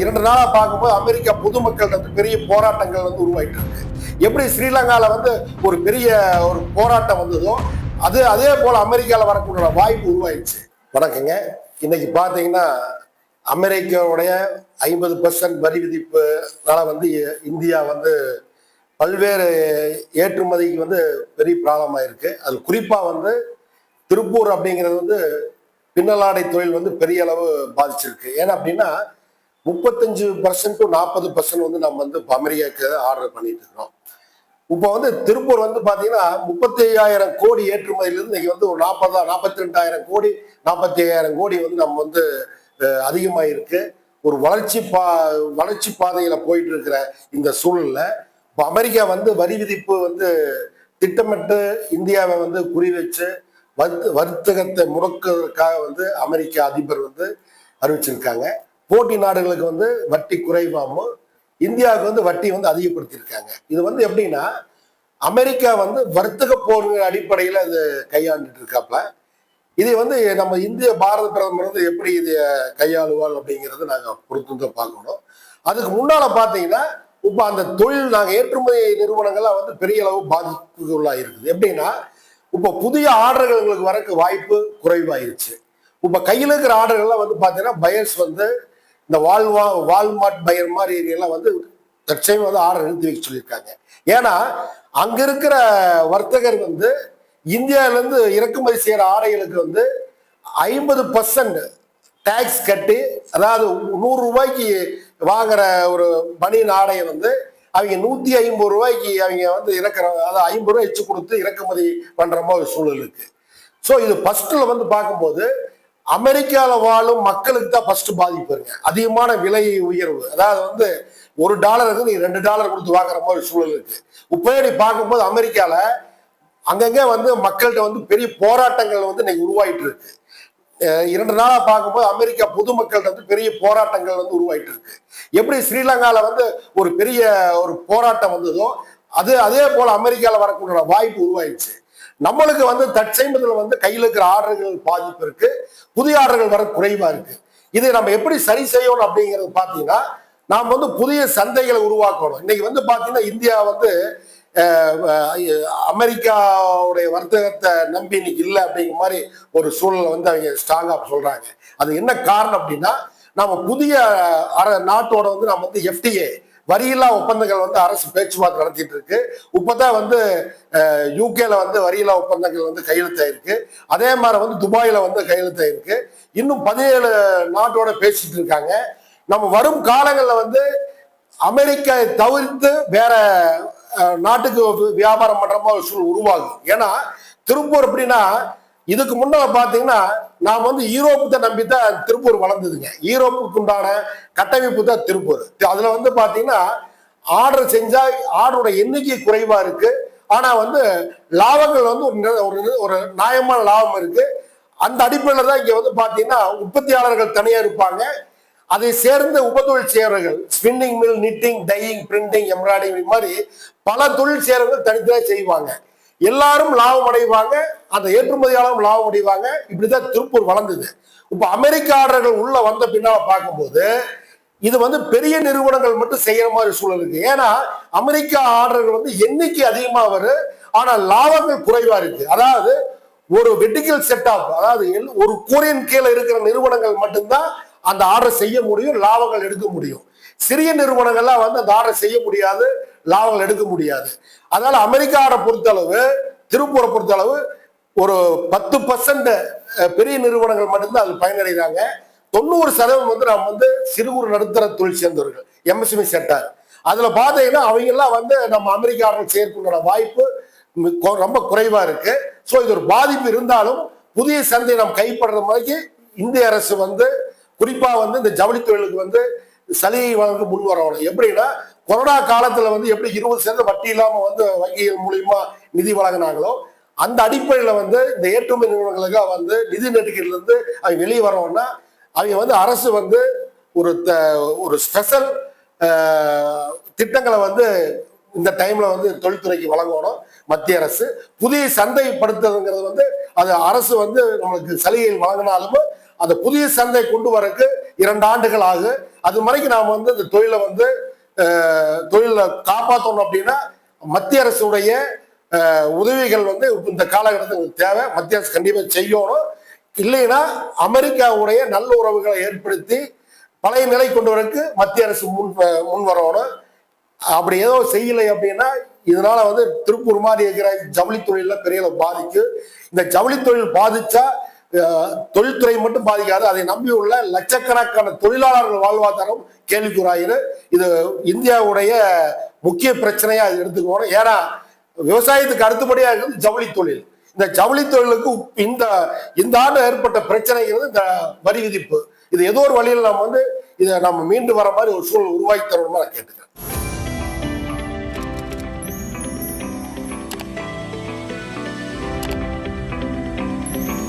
இரண்டு நாளாக பார்க்கும்போது அமெரிக்கா பொதுமக்கள் வந்து பெரிய போராட்டங்கள் வந்து உருவாயிட்டு இருக்கு. எப்படி ஸ்ரீலங்காவில் வந்து ஒரு பெரிய ஒரு போராட்டம் வந்ததோ அது அதே போல் அமெரிக்காவில் வரக்கூடிய வாய்ப்பு உருவாயிடுச்சு. வணக்கங்க. இன்னைக்கு பார்த்தீங்கன்னா அமெரிக்காவுடைய ஐம்பது பர்சன்ட் வரி விதிப்புனால வந்து இந்தியா வந்து பல்வேறு ஏற்றுமதிக்கு வந்து பெரிய ப்ராப்ளம் ஆயிருக்கு அது குறிப்பாக வந்து திருப்பூர் அப்படிங்கிறது வந்து பின்னலாடை தொழில் வந்து பெரிய அளவு பாதிச்சிருக்கு. ஏன்னா அப்படின்னா முப்பத்தஞ்சு பர்சன்ட் டு நாற்பது பர்சன்ட் வந்து நம்ம வந்து இப்போ அமெரிக்காவுக்கு ஆர்டர் பண்ணிட்டு இருக்கிறோம். இப்போ வந்து திருப்பூர் வந்து பார்த்தீங்கன்னா முப்பத்தி ஐயாயிரம் கோடி ஏற்றுமதியிலிருந்து இன்னைக்கு வந்து ஒரு நாற்பதா நாற்பத்தி ரெண்டாயிரம் கோடி நாற்பத்தி ஐயாயிரம் கோடி வந்து நம்ம வந்து அதிகமாக அதிகமாயிருக்கு. ஒரு வளர்ச்சி பா வளர்ச்சி பாதையில போயிட்டு இருக்கிற இந்த சூழல்ல இப்போ அமெரிக்கா வந்து வரி விதிப்பு வந்து திட்டமிட்டு இந்தியாவை வந்து குறி வச்சு வர்த்த வர்த்தகத்தை முடக்குவதற்காக வந்து அமெரிக்க அதிபர் வந்து அறிவிச்சிருக்காங்க. போட்டி நாடுகளுக்கு வந்து வட்டி குறைவாகவும் இந்தியாவுக்கு வந்து வட்டி வந்து அதிகப்படுத்தியிருக்காங்க. இது வந்து எப்படின்னா அமெரிக்கா வந்து வர்த்தக போர் அடிப்படையில் இது கையாண்டுட்டு இருக்காப்ல. இதை வந்து நம்ம இந்திய பாரத பிரதமர் வந்து எப்படி இதை கையாளுவாள் அப்படிங்கிறது நாங்கள் பொறுத்து தான் பார்க்கணும். அதுக்கு முன்னால் பார்த்தீங்கன்னா இப்போ அந்த தொழில் நாங்கள் ஏற்றுமதி நிறுவனங்கள்லாம் வந்து பெரிய அளவு பாதிப்புக்குள்ளாக இருக்குது. எப்படின்னா இப்போ புதிய ஆர்டர்கள் எங்களுக்கு வரக்கு வாய்ப்பு குறைவாயிருச்சு. இப்போ கையில் இருக்கிற ஆர்டர்கள்லாம் வந்து பார்த்தீங்கன்னா பயர்ஸ் வந்து இந்த வால்வா வால்மார்ட் பயர் மாதிரி ஏரியெல்லாம் வந்து தற்சயம் வந்து ஆர்டர் நிறுத்தி வைக்க சொல்லியிருக்காங்க. ஏன்னா அங்க இருக்கிற வர்த்தகர் வந்து இந்தியாவிலேருந்து இறக்குமதி செய்கிற ஆடைகளுக்கு வந்து ஐம்பது பர்சன்ட் டேக்ஸ் கட்டி அதாவது நூறு ரூபாய்க்கு வாங்குற ஒரு பனியன் ஆடையை வந்து அவங்க நூற்றி ஐம்பது ரூபாய்க்கு அவங்க வந்து இறக்குற அதாவது ஐம்பது ரூபாய் எச்சு கொடுத்து இறக்குமதி பண்ணுற மாதிரி ஒரு சூழல் இருக்குது ஸோ இது ஃபஸ்ட்டில் வந்து பார்க்கும்போது அமெரிக்காவில் வாழும் மக்களுக்கு தான் ஃபர்ஸ்ட் பாதிப்பு இருக்கு அதிகமான விலை உயர்வு. அதாவது வந்து ஒரு டாலருக்கு நீ ரெண்டு டாலர் கொடுத்து வாங்குற மாதிரி சூழல் இருக்கு. இப்போ நீ பார்க்கும்போது அமெரிக்காவில் அங்கங்கே வந்து மக்கள்கிட்ட வந்து பெரிய போராட்டங்கள் வந்து இன்னைக்கு உருவாயிட்டு இருக்கு. இரண்டு நாளாக பார்க்கும்போது அமெரிக்கா பொதுமக்கள்கிட்ட வந்து பெரிய போராட்டங்கள் வந்து உருவாயிட்டு இருக்கு. எப்படி ஸ்ரீலங்காவில் வந்து ஒரு பெரிய ஒரு போராட்டம் வந்ததோ அது அதே போல அமெரிக்காவில் வரக்கூடிய வாய்ப்பு உருவாயிடுச்சு. நம்மளுக்கு வந்து தற்சமயத்தில் வந்து கையில் இருக்கிற ஆர்டர்கள் பாதிப்பு இருக்கு. புதிய ஆர்டர்கள் வர குறைவா இருக்கு. இதை நம்ம எப்படி சரி செய்யணும் அப்படிங்கிறது பார்த்தீங்கன்னா நாம் வந்து புதிய சந்தைகளை உருவாக்கணும். இன்னைக்கு வந்து பார்த்தீங்கன்னா இந்தியா வந்து அமெரிக்காவுடைய வர்த்தகத்தை நம்பி இன்னைக்கு இல்லை அப்படிங்கிற மாதிரி ஒரு சூழலை வந்து அவங்க ஸ்ட்ராங்காக சொல்றாங்க. அது என்ன காரணம் அப்படின்னா நம்ம புதிய அர- நாட்டோட வந்து நம்ம வந்து எஃப்டிஏ வரியில்லா ஒப்பந்தங்கள் வந்து அரசு பேச்சுவார்த்தை நடத்திட்டு இருக்கு. இப்பதான் வந்து யூகேல வந்து வரியில்லா ஒப்பந்தங்கள் வந்து கையெழுத்தாயிருக்கு அதே மாதிரி வந்து துபாயில வந்து கையெழுத்தாயிருக்கு இன்னும் பதினேழு நாட்டோட பேசிட்டு இருக்காங்க. நம்ம வரும் காலங்களில் வந்து அமெரிக்கா தவிர்த்து வேற நாட்டுக்கு வியாபாரம் பண்ற மாதிரி ஒரு சூழல் உருவாகும். ஏன்னா திருப்பூர் எப்படின்னா இதுக்கு முன்னால் பார்த்தீங்கன்னா நாம் வந்து ஈரோப்பத்தை நம்பி தான் திருப்பூர் வளர்ந்ததுங்க. ஈரோப்புக்கு உண்டான கட்டமைப்பு தான் திருப்பூர். அதில் வந்து பார்த்தீங்கன்னா ஆர்டர் செஞ்சால் ஆர்டரோட எண்ணிக்கை குறைவாக இருக்கு. ஆனால் வந்து லாபங்கள் வந்து ஒரு ஒரு நியாயமான லாபம் இருக்கு. அந்த அடிப்படையில் தான் இங்கே வந்து பார்த்தீங்கன்னா உற்பத்தியாளர்கள் தனியாக இருப்பாங்க. அதை சேர்ந்த உபதொழில் செய்கிறவர்கள் spinning mill knitting dyeing printing embroidering மாதிரி பல தொழில் செய்கிறவர்கள் தனித்தனியாக செய்வாங்க. எல்லாரும் லாபம் அடைவாங்க அந்த ஏற்றுமதியாளரும் லாபம் அடைவாங்க. இப்படிதான் திருப்பூர் வளர்ந்தது. இப்போ அமெரிக்க ஆர்டர்கள் உள்ள வந்த பின்னால பார்க்கும்போது இது வந்து பெரிய நிறுவனங்கள் மட்டும் செய்யற மாதிரி சூழல் இருக்கு. ஏன்னா அமெரிக்கா ஆர்டர்கள் வந்து எண்ணிக்கை அதிகமா வரும் ஆனா லாபங்கள் குறைவா இருக்கு. அதாவது ஒரு வெட்டிக்கல் செட்டப் அதாவது ஒரு கூரையின் கீழே இருக்கிற நிறுவனங்கள் மட்டும்தான் அந்த ஆர்டர் செய்ய முடியும் லாபங்கள் எடுக்க முடியும். சிறிய நிறுவனங்கள்லாம் வந்து அந்த ஆர்டர் செய்ய முடியாது. லாபங்கள் எடுக்க முடியாது. அதனால அமெரிக்காவை பொறுத்தளவு திருப்பூரை பொறுத்தளவு ஒரு பத்து பர்சன்ட் பெரிய நிறுவனங்கள் மட்டும்தான் அது பயனடைகிறாங்க. தொண்ணூறு சதவீதம் வந்து நம்ம வந்து சிறு குறு நடுத்தர தொழில் சேர்ந்தவர்கள். எம்எஸ்எம்இ செக்டார் அதில் பார்த்தீங்கன்னா அவங்கெல்லாம் வந்து நம்ம அமெரிக்காவில் சேர்க்கின்ற வாய்ப்பு கொ- ரொம்ப குறைவாக இருக்கு. ஸோ இது ஒரு பாதிப்பு இருந்தாலும் புதிய சந்தையை நாம் கைப்படுற மாதிரி இந்திய அரசு வந்து குறிப்பாக வந்து இந்த ஜவுளி தொழிலுக்கு வந்து சலுகை வழங்க முன் வரணும் எப்படின்னா கொரோனா காலத்துல வந்து எப்படி இருபது சதவீதம் வட்டி இல்லாம வந்து வங்கிகள் மூலியமா நிதி வழங்கினாங்களோ அந்த அடிப்படையில வந்து இந்த ஏற்றுமதி நிறுவனங்களுக்கு வந்து நிதி நெருக்கடியில இருந்து அவங்க வெளியே வரோம்னா அவங்க வந்து அரசு வந்து ஒரு த- ஒரு ஸ்பெஷல் திட்டங்களை வந்து இந்த டைம்ல வந்து தொழில்துறைக்கு வழங்கணும் மத்திய அரசு. புதிய சந்தைப்படுத்துறதுங்கிறது வந்து அது அரசு வந்து நம்மளுக்கு சலுகைகள் வழங்கினாலும் அந்த புதிய சந்தை கொண்டு வரக்கு இரண்டு ஆண்டுகள் ஆகும் அது வரைக்கும் நாம் வந்து இந்த தொழிலை வந்து தொழிலை காப்பாற்றணும் அப்படின்னா மத்திய அரசுடைய உதவிகள் வந்து இந்த காலகட்டத்துக்கு தேவை. மத்திய அரசு கண்டிப்பாக செய்யணும். இல்லைன்னா அமெரிக்காவுடைய நல்ல உறவுகளை ஏற்படுத்தி பழைய நிலை கொண்டு வரக்கு மத்திய அரசு முன் முன் வரணும். அப்படி ஏதோ செய்யலை அப்படின்னா இதனால வந்து திருப்பூர் மாதிரி இருக்கிற ஜவுளி தொழில பெரிய பாதிக்கு இந்த ஜவுளி தொழில் பாதிச்சா தொழில்துறை மட்டும் பாதிக்காது. அதை நம்பி உள்ள லட்சக்கணக்கான தொழிலாளர்கள் வாழ்வாதாரம் கேள்விக்குறாயிரு. இது இந்தியாவுடைய முக்கிய பிரச்சனையா இது எடுத்துக்கணும் ஏன்னா விவசாயத்துக்கு அடுத்தபடியா இருக்கிறது ஜவுளி தொழில். இந்த ஜவுளி தொழிலுக்கு இந்த இந்த ஆண்டு ஏற்பட்ட பிரச்சனைங்கிறது இந்த வரி விதிப்பு. இது ஏதோ ஒரு வழியில் நம்ம வந்து இதை நம்ம மீண்டு வர மாதிரி ஒரு சூழல் உருவாக்கி தரணுமா நான் கேட்டுக்கிறேன்.